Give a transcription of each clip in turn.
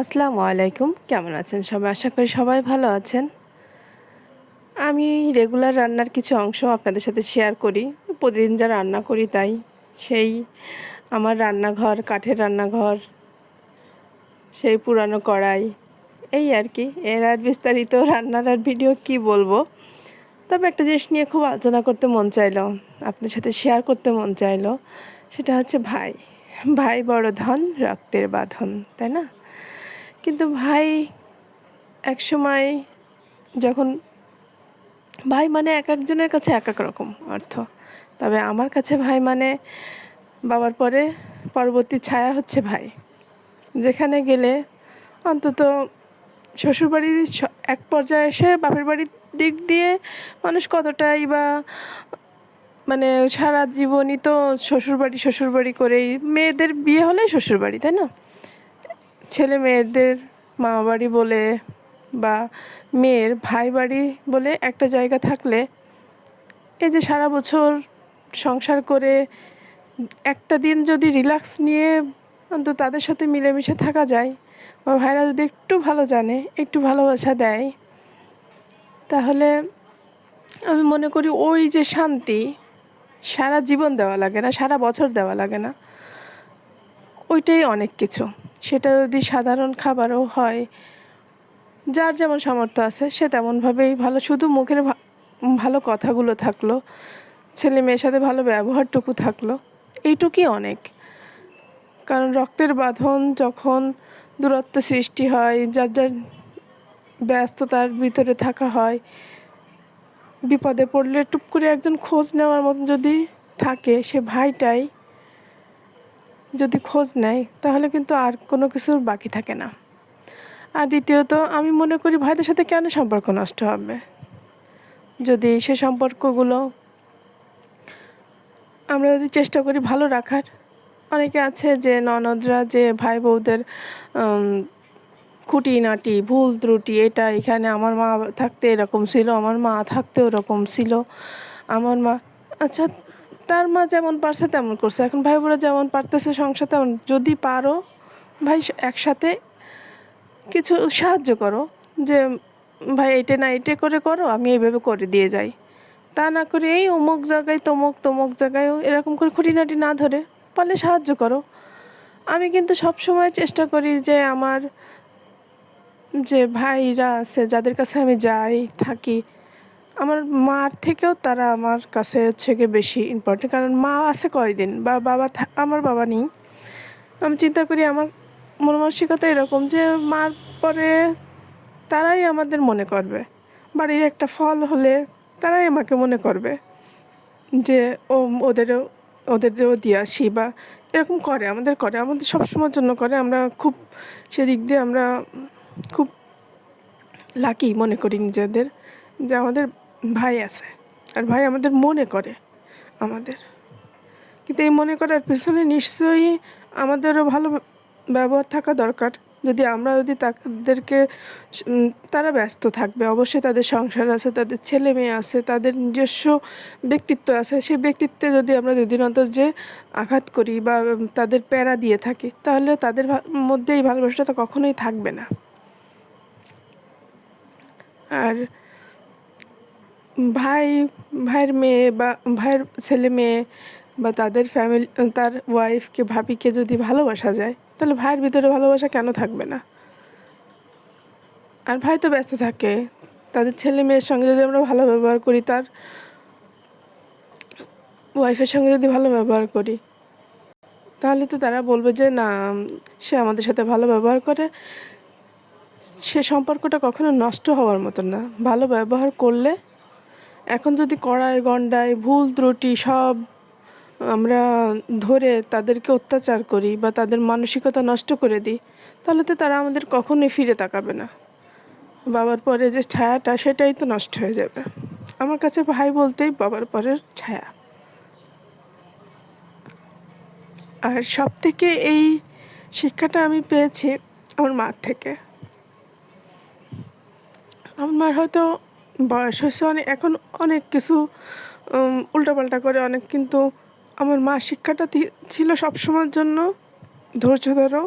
আসসালামু আলাইকুম। কেমন আছেন সবাই? আশা করি সবাই ভালো আছেন। আমি রেগুলার রান্নার কিছু অংশ আপনাদের সাথে শেয়ার করি। প্রতিদিন যা রান্না করি তাই। সেই আমার রান্নাঘর, কাঠের রান্নাঘর, সেই পুরানো কড়াই, এই আর কি। এর আর বিস্তারিত রান্নার আর ভিডিও কি বলব? তবে একটা জিনিস নিয়ে খুব আলোচনা করতে মন চাইলো আপনার সাথে শেয়ার করতে মন চাইলো, সেটা হচ্ছে ভাই। ভাই বড় ধন, রক্তের বাঁধন, তাই না? কিন্তু ভাই, এক সময় যখন, ভাই মানে এক একজনের কাছে এক এক রকম অর্থ। তবে আমার কাছে ভাই মানে বাবার পরে পরবর্তী ছায়া হচ্ছে ভাই। যেখানে গেলে অন্তত শ্বশুরবাড়ি স- এক পর্যায়ে এসে বাপের বাড়ির দিক দিয়ে মানুষ কতটাই বা মানে সারা জীবনই তো শ্বশুরবাড়ি শ্বশুরবাড়ি করেই, মেয়েদের বিয়ে হলে শ্বশুরবাড়ি, তাই না? ছেলে মেয়েদের মামা বাড়ি বলে বা মেয়ের ভাই বাড়ি বলে একটা জায়গা থাকলে এই যে সারা বছর সংসার করে একটা দিন যদি রিল্যাক্স নিয়ে অন্তত তাদের সাথে মিলেমিশে থাকা যায় বা ভাইরা যদি একটু ভালো জানে, একটু ভালোবাসা দেয়, তাহলে আমি মনে করি ওই যে শান্তি সারা জীবন দেওয়া লাগে না, সারা বছর দেওয়া লাগে না, ওইটাই অনেক কিছু। সেটা যদি সাধারণ খাবারও হয়, যার যেমন সামর্থ্য আছে, সে তেমনভাবেই ভালো। শুধু মুখের ভালো কথাগুলো থাকল, ছেলে মেয়ের সাথে ভালো ব্যবহারটুকু থাকল, এইটুকুই অনেক। কারণ রক্তের বাঁধন যখন দূরত্ব সৃষ্টি হয়, যার যার ব্যস্ততার ভিতরে থাকা হয়, বিপদে পড়লে টুপ করে একজন খোঁজ নেওয়ার মতন যদি থাকে, সে ভাইটাই যদি খোঁজ নেয়, তাহলে কিন্তু আর কোনো কিছুর বাকি থাকে না। আর দ্বিতীয়ত, আমি মনে করি ভাইদের সাথে কেন সম্পর্ক নষ্ট হবে? যদি সে সম্পর্কগুলো আমরা যদি চেষ্টা করি ভালো রাখার, অনেকে আছে যে ননদরা যে ভাই বউদের খুঁটিনাটি, ভুল ত্রুটি, এটা এখানে আমার মা থাকতে এরকম ছিল, আমার মা থাকতে ওরকম ছিল, আমার মা আচ্ছা তার মা যেমন পারছে তেমন করছে। এখন ভাই বোরা যেমন পারতেছে সংসার তেমন। যদি পারো, ভাই, একসাথে কিছু সাহায্য করো। যে, ভাই এটা না এটা করে করো, আমি এইভাবে করে দিয়ে যাই। তা না করে এই অমুক জায়গায়, তমুক তমুক জায়গায় এরকম করে খুঁটিনাটি না ধরে পারলে সাহায্য করো। আমি কিন্তু সব সময় চেষ্টা করি যে, আমার যে ভাইরা আছে, যাদের কাছে আমি যাই, থাকি আমার মার থেকেও তারা আমার কাছে হচ্ছে গিয়ে বেশি ইম্পর্টেন্ট কারণ মা আছে কয়দিন, বা বাবা আমার বাবা নেই। আমি চিন্তা করি আমার মন মানসিকতা এরকম যে মার পরে তারাই আমাদের মনে করবে। বাড়ির একটা ফল হলে তারাই আমাকে মনে করবে যে ও ওদেরও ওদেরও দিয়ে আসি বা এরকম করে, আমাদের করে, আমাদের সবসময়ের জন্য করে। আমরা খুব সেদিক দিয়ে আমরা খুব লাকি মনে করি নিজেদের যে আমাদের ভাই আছে। আর ভাই আমাদের মনে করে, আমাদের। কিন্তু এই মনে করার পেছনে নিশ্চয়ই আমাদেরও ভালো ব্যবহার থাকা দরকার। যদি আমরা যদি তাদেরকে তারা ব্যস্ত থাকবে, অবশ্যই তাদের সংসার আছে, তাদের ছেলে মেয়ে আছে, তাদের নিজস্ব ব্যক্তিত্ব আছে, সেই ব্যক্তিত্বে যদি আমরা দুদিন অন্তর যে আঘাত করি বা তাদের প্যারা দিয়ে থাকি, তাহলে তাদের মধ্যে এই ভালোবাসাটা কখনোই থাকবে না। আর ভাই, ভাইয়ের মেয়ে বা ভাইয়ের ছেলে মেয়ে বা তাদের ফ্যামিলি তার ওয়াইফকে ভাবিকে যদি ভালোবাসা যায়, তাহলে ভাইয়ের ভিতরে ভালোবাসা কেন থাকবে না? আর ভাই তো ব্যস্ত থাকে। তাদের ছেলে মেয়ের সঙ্গে যদি আমরা ভালো ব্যবহার করি, তার ওয়াইফের সঙ্গে যদি ভালো ব্যবহার করি, তাহলে তো তারা বলবে যে, না, সে আমাদের সাথে ভালো ব্যবহার করে। সে সম্পর্কটা কখনো নষ্ট হওয়ার মতো না। ভালো ব্যবহার করলে এখন যদি কড়ায় গন্ডায় ভুল, ত্রুটি সব আমরা ধরে তাদেরকে অত্যাচার করি বা তাদের মানসিকতা নষ্ট করে দিই, তাহলে তো তারা আমাদের কখনোই ফিরে তাকাবে না। বাবার পরে যে ছায়াটা, সেটাই তো নষ্ট হয়ে যাবে। আমার কাছে ভাই বলতেই বাবার পরের ছায়া। আর সব থেকে এই শিক্ষাটা আমি পেয়েছি আমার মার থেকে। আমার মার হয়তো বয়স হয়েছে অনেক এখন অনেক কিছু উল্টাপাল্টা করে অনেক, কিন্তু আমার মা শিক্ষাটা ছিল সবসময়ের জন্য ধৈর্য ধরো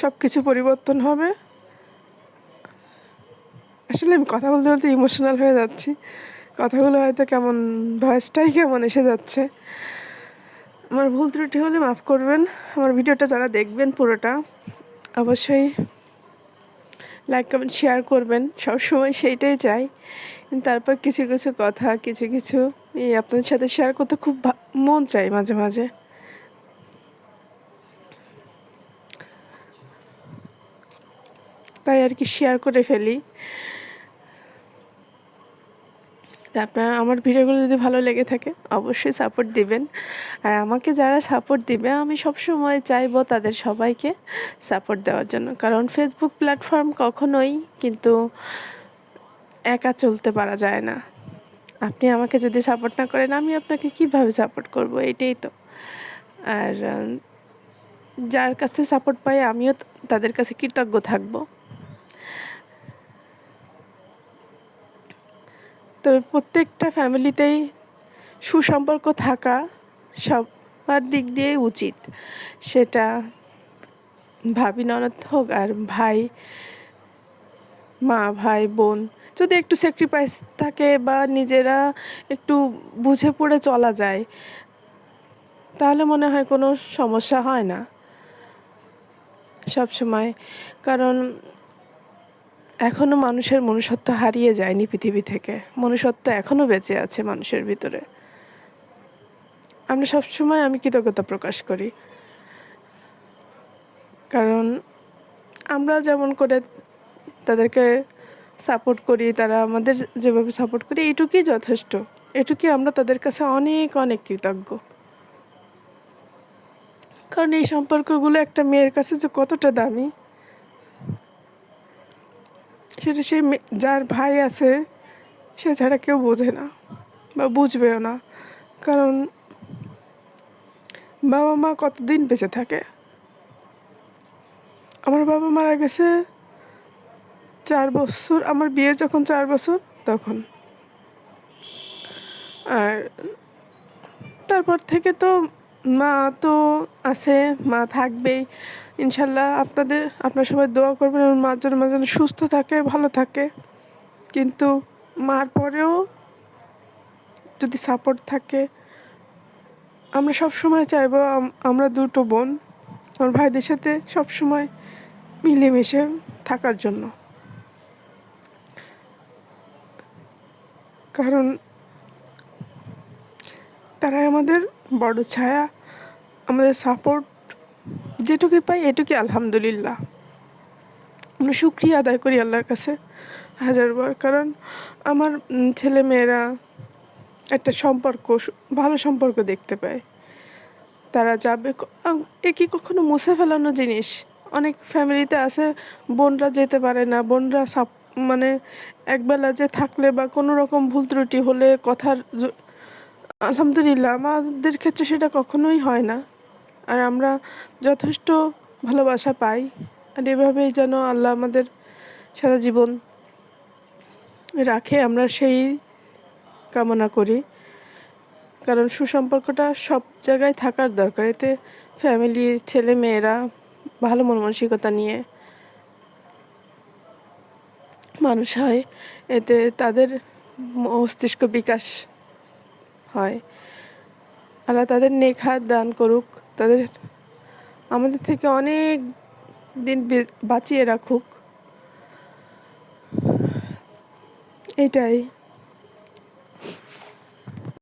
সব কিছু পরিবর্তন হবে। আসলে আমি কথা বলতে বলতে ইমোশনাল হয়ে যাচ্ছি। কথাগুলো হয়তো কেমন, ভয়েসটাই কেমন এসে যাচ্ছে। আমার ভুল ত্রুটি হলে মাফ করবেন। আমার ভিডিওটা যারা দেখবেন পুরোটা, অবশ্যই লাইক কমেন্ট শেয়ার করবেন। সবসময় সেইটাই চাই। তারপর কিছু কিছু কথা, কিছু কিছু এই আপনাদের সাথে শেয়ার করতে খুব মন চাই মাঝে মাঝে। তাই আর কি শেয়ার করে ফেলি। তা আপনারা, আমার ভিডিওগুলো যদি ভালো লেগে থাকে, অবশ্যই সাপোর্ট দিবেন। আর আমাকে যারা সাপোর্ট দিবে, আমি সবসময় চাইব তাদের সবাইকে সাপোর্ট দেওয়ার জন্য। কারণ ফেসবুক প্ল্যাটফর্ম কখনোই কিন্তু একা চলতে পারা যায় না। আপনি আমাকে যদি সাপোর্ট না করেন, আমি আপনাকে কীভাবে সাপোর্ট করব? এটাই তো। আর, যার কাছ থেকে সাপোর্ট পাই, আমিও তাদের কাছে কৃতজ্ঞ থাকব। তবে প্রত্যেকটা ফ্যামিলিতেই সুসম্পর্ক থাকা সবার দিক দিয়েই উচিত। সেটা ভাবি ননদ হোক আর ভাই, মা, ভাই, বোন, যদি একটু স্যাক্রিফাইস থাকে বা নিজেরা একটু বুঝে পড়ে চলা যায়, তাহলে মনে হয় কোনো সমস্যা হয় না। সব সময় কারণ এখনও মানুষের মনুষ্যত্ব হারিয়ে যায়নি পৃথিবী থেকে। মনুষ্যত্ব এখনও বেঁচে আছে মানুষের ভিতরে। আমরা সবসময় আমি কৃতজ্ঞতা প্রকাশ করি। কারণ আমরা যেমন করে তাদেরকে সাপোর্ট করি, তারা আমাদের যেভাবে সাপোর্ট করি এইটুকুই যথেষ্ট। এটুকুই আমরা তাদের কাছে অনেক অনেক কৃতজ্ঞ। কারণ এই সম্পর্কগুলো একটা মেয়ের কাছে যে কতটা দামি সেটা মে- যার ভাই আছে, সে ছাড়া কেউ বোঝে না বা বুঝবেও না। কারণ বাবা মা কতদিন বেঁচে থাকে? আমার বাবা মারা গেছে চার বছর, আমার বিয়ে যখন চার বছর, তখন। আর তারপর থেকে তো মা তো আছে, মা থাকবেই। ইনশাল্লাহ আপনাদের, আপনারা সবাই দোয়া করবেন আমার মার জন্য মা যেন সুস্থ থাকে, ভালো থাকে। কিন্তু মার পরেও যদি সাপোর্ট থাকে, আমরা সব সময় চাইব আম- আমরা দুটো বোন, আমার ভাইদের সাথে সব সময় মিলেমিশে থাকার জন্য। কারণ তারাই আমাদের বড় ছায়া, আমাদের সাপোর্ট যেটুকুই পাই এটুকুই আলহামদুলিল্লাহ। আমরা শুক্রিয়া আদায় করি আল্লাহর কাছে হাজারবার কারণ আমার ছেলে মেয়েরা একটা সম্পর্ক, ভালো সম্পর্ক দেখতে পায়। তারা যাবে এ কি কখনো মুছে ফেলানো জিনিস? অনেক ফ্যামিলিতে আছে, বোনরা যেতে পারে না, বোনরা সাপ মানে একবেলা যে থাকলে বা কোনো রকম ভুল ত্রুটি হলে কথার আলহামদুলিল্লাহ, আমাদের ক্ষেত্রে সেটা কখনোই হয় না। আর আমরা যথেষ্ট ভালোবাসা পাই, আর এভাবেই যেন আল্লাহ আমাদের সারা জীবন রাখে, আমরা সেই কামনা করি। কারণ সুসম্পর্কটা সব জায়গায় থাকার দরকার। এতে ফ্যামিলির ছেলে মেয়েরা ভালো মন মানসিকতা নিয়ে মানুষ হয়। এতে তাদের মস্তিষ্ক বিকাশ হয়। আল্লাহ তাদের নেখাত দান করুক। তাদের আমাদের থেকে অনেক দিন বাঁচিয়ে রাখুক। এটাই।